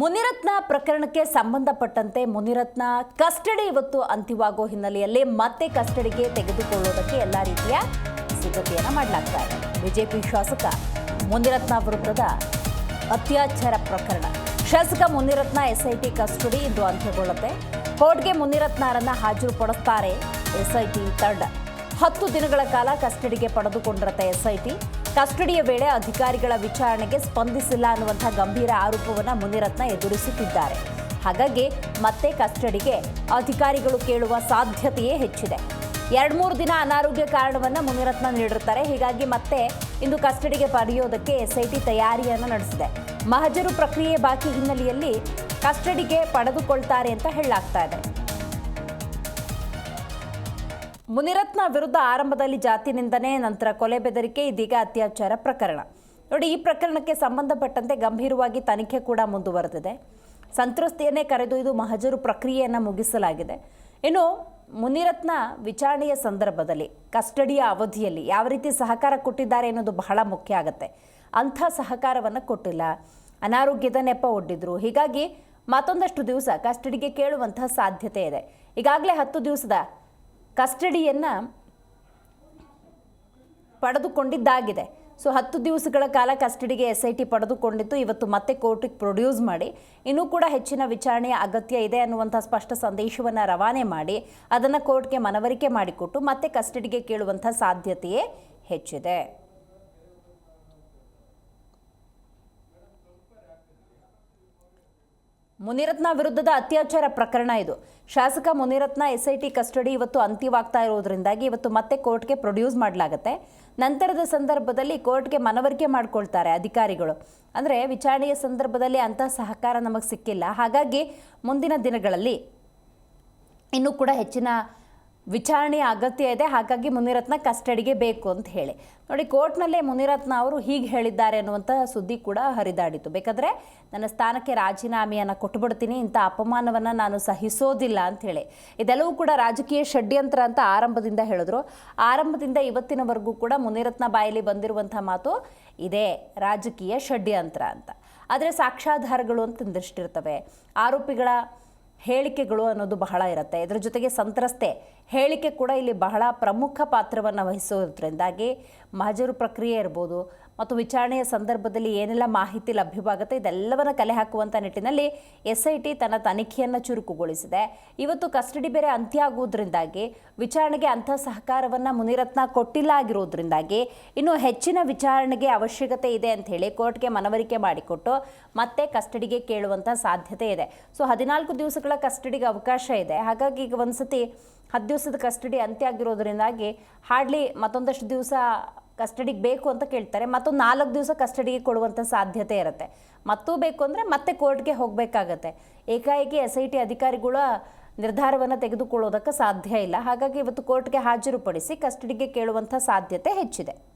ಮುನಿರತ್ನ ಪ್ರಕರಣಕ್ಕೆ ಸಂಬಂಧಪಟ್ಟಂತೆ ಮುನಿರತ್ನ ಕಸ್ಟಡಿ ಇವತ್ತು ಅಂತ್ಯವಾಗೋ ಹಿನ್ನೆಲೆಯಲ್ಲಿ ಮತ್ತೆ ಕಸ್ಟಡಿಗೆ ತೆಗೆದುಕೊಳ್ಳುವುದಕ್ಕೆ ಎಲ್ಲ ರೀತಿಯ ಸಿದ್ಧತೆಯನ್ನು ಮಾಡಲಾಗ್ತಾ ಇದೆ. ಬಿಜೆಪಿ ಶಾಸಕ ಮುನಿರತ್ನ ವಿರುದ್ಧದ ಅತ್ಯಾಚಾರ ಪ್ರಕರಣ. ಶಾಸಕ ಮುನಿರತ್ನ ಎಸ್ಐಟಿ ಕಸ್ಟಡಿ ಇಂದು ಅಂತ್ಯಗೊಳ್ಳುತ್ತೆ. ಕೋರ್ಟ್ಗೆ ಮುನಿರತ್ನರನ್ನ ಹಾಜರುಪಡಿಸ್ತಾರೆ ಎಸ್ಐಟಿ ತಂಡ. ಹತ್ತು ದಿನಗಳ ಕಾಲ ಕಸ್ಟಡಿಗೆ ಪಡೆದುಕೊಂಡಿರುತ್ತೆ ಎಸ್ಐಟಿ. ಕಸ್ಟಡಿಯ ವೇಳೆ ಅಧಿಕಾರಿಗಳ ವಿಚಾರಣೆಗೆ ಸ್ಪಂದಿಸಿಲ್ಲ ಅನ್ನುವಂಥ ಗಂಭೀರ ಆರೋಪವನ್ನು ಮುನಿರತ್ನ ಎದುರಿಸುತ್ತಿದ್ದಾರೆ. ಹಾಗಾಗಿ ಮತ್ತೆ ಕಸ್ಟಡಿಗೆ ಅಧಿಕಾರಿಗಳು ಕೇಳುವ ಸಾಧ್ಯತೆಯೇ ಹೆಚ್ಚಿದೆ. ಎರಡು ಮೂರು ದಿನ ಅನಾರೋಗ್ಯ ಕಾರಣವನ್ನು ಮುನಿರತ್ನ ನೀಡಿರ್ತಾರೆ. ಹೀಗಾಗಿ ಮತ್ತೆ ಇಂದು ಕಸ್ಟಡಿಗೆ ಪಡೆಯೋದಕ್ಕೆ ಎಸ್ಐಟಿ ತಯಾರಿಯನ್ನು ನಡೆಸಿದೆ. ಮಹಜರು ಪ್ರಕ್ರಿಯೆ ಬಾಕಿ ಹಿನ್ನೆಲೆಯಲ್ಲಿ ಕಸ್ಟಡಿಗೆ ಪಡೆದುಕೊಳ್ತಾರೆ ಅಂತ ಹೇಳಲಾಗ್ತಾ ಇದೆ. ಮುನಿರತ್ನ ವಿರುದ್ಧ ಆರಂಭದಲ್ಲಿ ಜಾತಿ ನಿಂದನೆ ನಂತರ ಕೊಲೆ ಬೆದರಿಕೆ, ಇದೀಗ ಅತ್ಯಾಚಾರ ಪ್ರಕರಣ. ನೋಡಿ, ಈ ಪ್ರಕರಣಕ್ಕೆ ಸಂಬಂಧಪಟ್ಟಂತೆ ಗಂಭೀರವಾಗಿ ತನಿಖೆ ಕೂಡ ಮುಂದುವರೆದಿದೆ. ಸಂತ್ರಸ್ತೆಯನ್ನೇ ಕರೆದೊಯ್ದು ಮಹಜರು ಪ್ರಕ್ರಿಯೆಯನ್ನು ಮುಗಿಸಲಾಗಿದೆ. ಇನ್ನು, ಮುನಿರತ್ನ ವಿಚಾರಣೆಯ ಸಂದರ್ಭದಲ್ಲಿ, ಕಸ್ಟಡಿಯ ಅವಧಿಯಲ್ಲಿ ಯಾವ ರೀತಿ ಸಹಕಾರ ಕೊಟ್ಟಿದ್ದಾರೆ ಅನ್ನೋದು ಬಹಳ ಮುಖ್ಯ ಆಗುತ್ತೆ. ಅಂಥ ಸಹಕಾರವನ್ನು ಕೊಟ್ಟಿಲ್ಲ. ಅನಾರೋಗ್ಯದ ನೆಪ ಒಡ್ಡಿದ್ರು. ಹೀಗಾಗಿ ಮತ್ತೊಂದಷ್ಟು ದಿವಸ ಕಸ್ಟಡಿಗೆ ಕೇಳುವಂತಹ ಸಾಧ್ಯತೆ ಇದೆ. ಈಗಾಗಲೇ ಹತ್ತು ದಿವಸದ ಕಸ್ಟಡಿಯನ್ನು ಪಡೆದುಕೊಂಡಿದ್ದಾಗಿದೆ. ಸೊ, ಹತ್ತು ದಿವಸಗಳ ಕಾಲ ಕಸ್ಟಡಿಗೆ ಎಸ್ ಐ ಟಿ ಪಡೆದುಕೊಂಡಿತ್ತು. ಇವತ್ತು ಮತ್ತೆ ಕೋರ್ಟಿಗೆ ಪ್ರೊಡ್ಯೂಸ್ ಮಾಡಿ. ಇನ್ನೂ ಕೂಡ ಹೆಚ್ಚಿನ ವಿಚಾರಣೆಯ ಅಗತ್ಯ ಇದೆ ಅನ್ನುವಂಥ ಸ್ಪಷ್ಟ ಸಂದೇಶವನ್ನು ರವಾನೆ ಮಾಡಿ, ಅದನ್ನು ಕೋರ್ಟ್ಗೆ ಮನವರಿಕೆ ಮಾಡಿಕೊಟ್ಟು ಮತ್ತೆ ಕಸ್ಟಡಿಗೆ ಕೇಳುವಂಥ ಸಾಧ್ಯತೆಯೇ ಹೆಚ್ಚಿದೆ. ಮುನಿರತ್ನ ವಿರುದ್ಧದ ಅತ್ಯಾಚಾರ ಪ್ರಕರಣ ಇದು. ಶಾಸಕ ಮುನಿರತ್ನ ಎಸ್ಐಟಿ ಕಸ್ಟಡಿ ಇವತ್ತು ಅಂತ್ಯವಾಗ್ತಾ ಇರೋದ್ರಿಂದಾಗಿ ಇವತ್ತು ಮತ್ತೆ ಕೋರ್ಟ್ಗೆ ಪ್ರೊಡ್ಯೂಸ್ ಮಾಡಲಾಗುತ್ತೆ. ನಂತರದ ಸಂದರ್ಭದಲ್ಲಿ ಕೋರ್ಟ್ಗೆ ಮನವರಿಕೆ ಮಾಡ್ಕೊಳ್ತಾರೆ ಅಧಿಕಾರಿಗಳು. ಅಂದರೆ ವಿಚಾರಣೆಯ ಸಂದರ್ಭದಲ್ಲಿ ಅಂಥ ಸಹಕಾರ ನಮಗೆ ಸಿಕ್ಕಿಲ್ಲ. ಹಾಗಾಗಿ ಮುಂದಿನ ದಿನಗಳಲ್ಲಿ ಇನ್ನೂ ಕೂಡ ಹೆಚ್ಚಿನ ವಿಚಾರಣೆಯ ಅಗತ್ಯ ಇದೆ, ಹಾಗಾಗಿ ಮುನಿರತ್ನ ಕಸ್ಟಡಿಗೆ ಬೇಕು ಅಂತ ಹೇಳಿ. ನೋಡಿ, ಕೋರ್ಟ್ನಲ್ಲೇ ಮುನಿರತ್ನ ಅವರು ಹೀಗೆ ಹೇಳಿದ್ದಾರೆ ಅನ್ನುವಂಥ ಸುದ್ದಿ ಕೂಡ ಹರಿದಾಡಿತು. ಬೇಕಾದರೆ ನನ್ನ ಸ್ಥಾನಕ್ಕೆ ರಾಜೀನಾಮೆಯನ್ನು ಕೊಟ್ಟುಬಿಡ್ತೀನಿ ಇಂಥ ಅಪಮಾನವನ್ನು ನಾನು ಸಹಿಸೋದಿಲ್ಲ ಅಂತ ಹೇಳಿ. ಇದೆಲ್ಲವೂ ಕೂಡ ರಾಜಕೀಯ ಷಡ್ಯಂತ್ರ ಅಂತ ಆರಂಭದಿಂದ ಹೇಳಿದ್ರು. ಆರಂಭದಿಂದ ಇವತ್ತಿನವರೆಗೂ ಕೂಡ ಮುನಿರತ್ನ ಬಾಯಲ್ಲಿ ಬಂದಿರುವಂಥ ಮಾತು ಇದೇ, ರಾಜಕೀಯ ಷಡ್ಯಂತ್ರ ಅಂತ. ಆದರೆ ಸಾಕ್ಷ್ಯಾಧಾರಗಳು ಅಂತಂದಿಷ್ಟಿರ್ತವೆ ಆರೋಪಿಗಳ ಹೇಳಿಕೆಗಳು ಅನ್ನೋದು ಬಹಳ ಇರುತ್ತೆ. ಇದರ ಜೊತೆಗೆ ಸಂತ್ರಸ್ತೆ ಹೇಳಿಕೆ ಕೂಡ ಇಲ್ಲಿ ಬಹಳ ಪ್ರಮುಖ ಪಾತ್ರವನ್ನು ವಹಿಸೋದ್ರಿಂದಾಗಿ ಮಹಜರು ಪ್ರಕ್ರಿಯೆ ಇರ್ಬೋದು, ಮತ್ತು ವಿಚಾರಣೆಯ ಸಂದರ್ಭದಲ್ಲಿ ಏನೆಲ್ಲ ಮಾಹಿತಿ ಲಭ್ಯವಾಗುತ್ತೆ, ಇದೆಲ್ಲವನ್ನು ಕಲೆ ಹಾಕುವಂಥ ನಿಟ್ಟಿನಲ್ಲಿ ಎಸ್ ಐ ಟಿ ತನ್ನ ತನಿಖೆಯನ್ನು ಚುರುಕುಗೊಳಿಸಿದೆ. ಇವತ್ತು ಕಸ್ಟಡಿ ಬೇರೆ ಅಂತ್ಯ ಆಗುವುದರಿಂದಾಗಿ ವಿಚಾರಣೆಗೆ ಅಂಥ ಸಹಕಾರವನ್ನು ಮುನಿರತ್ನ ಕೊಟ್ಟಿಲ್ಲ ಆಗಿರೋದ್ರಿಂದಾಗಿ ಇನ್ನು ಹೆಚ್ಚಿನ ವಿಚಾರಣೆಗೆ ಅವಶ್ಯಕತೆ ಇದೆ ಅಂತ ಹೇಳಿ ಕೋರ್ಟ್ಗೆ ಮನವರಿಕೆ ಮಾಡಿಕೊಟ್ಟು ಮತ್ತೆ ಕಸ್ಟಡಿಗೆ ಕೇಳುವಂಥ ಸಾಧ್ಯತೆ ಇದೆ. ಸೊ, ಹದಿನಾಲ್ಕು ದಿವಸಗಳ ಕಸ್ಟಡಿಗೆ ಅವಕಾಶ ಇದೆ. ಹಾಗಾಗಿ ಈಗ ಒಂದ್ಸತಿ ಹತ್ತು ದಿವಸದ ಕಸ್ಟಡಿ ಅಂತ್ಯ ಆಗಿರೋದ್ರಿಂದಾಗಿ ಹಾರ್ಡ್ಲಿ ಮತ್ತೊಂದಷ್ಟು ದಿವಸ ಕಸ್ಟಡಿಗೆ ಬೇಕು ಅಂತ ಕೇಳ್ತಾರೆ. ಮತ್ತೊಂದು ನಾಲ್ಕು ದಿವಸ ಕಸ್ಟಡಿಗೆ ಕೊಡುವಂಥ ಸಾಧ್ಯತೆ ಇರುತ್ತೆ. ಮತ್ತೂ ಬೇಕು ಅಂದರೆ ಮತ್ತೆ ಕೋರ್ಟ್ಗೆ ಹೋಗಬೇಕಾಗತ್ತೆ. ಏಕಾಏಕಿ ಎಸ್ ಐ ಟಿ ಅಧಿಕಾರಿಗಳ ನಿರ್ಧಾರವನ್ನು ತೆಗೆದುಕೊಳ್ಳೋದಕ್ಕೆ ಸಾಧ್ಯ ಇಲ್ಲ. ಹಾಗಾಗಿ ಇವತ್ತು ಕೋರ್ಟ್ಗೆ ಹಾಜರುಪಡಿಸಿ ಕಸ್ಟಡಿಗೆ ಕೇಳುವಂಥ ಸಾಧ್ಯತೆ ಹೆಚ್ಚಿದೆ.